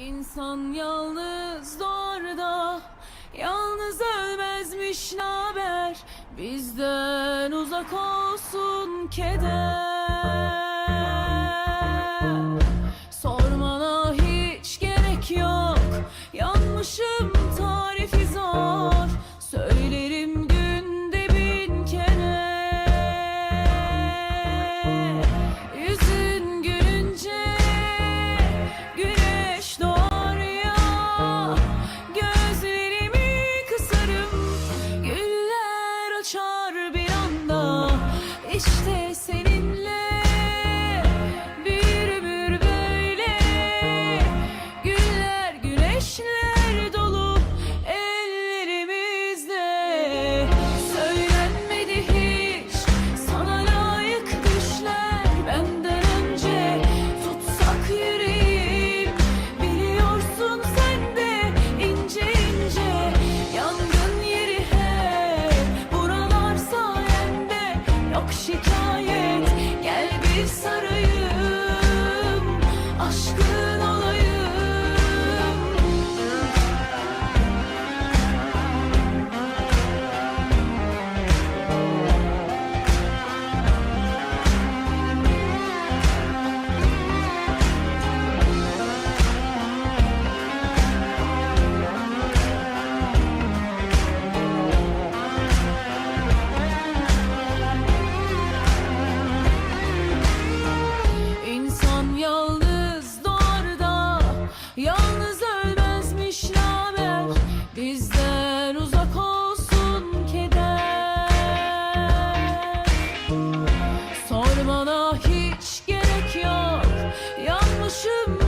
İnsan yalnız doğru Yalnız ölmezmiş naber Bizden uzak olsun keder. Sormana hiç gerek yok Yanmışım tam şikayet. Gel bir hiç gerek yok. Yanmışım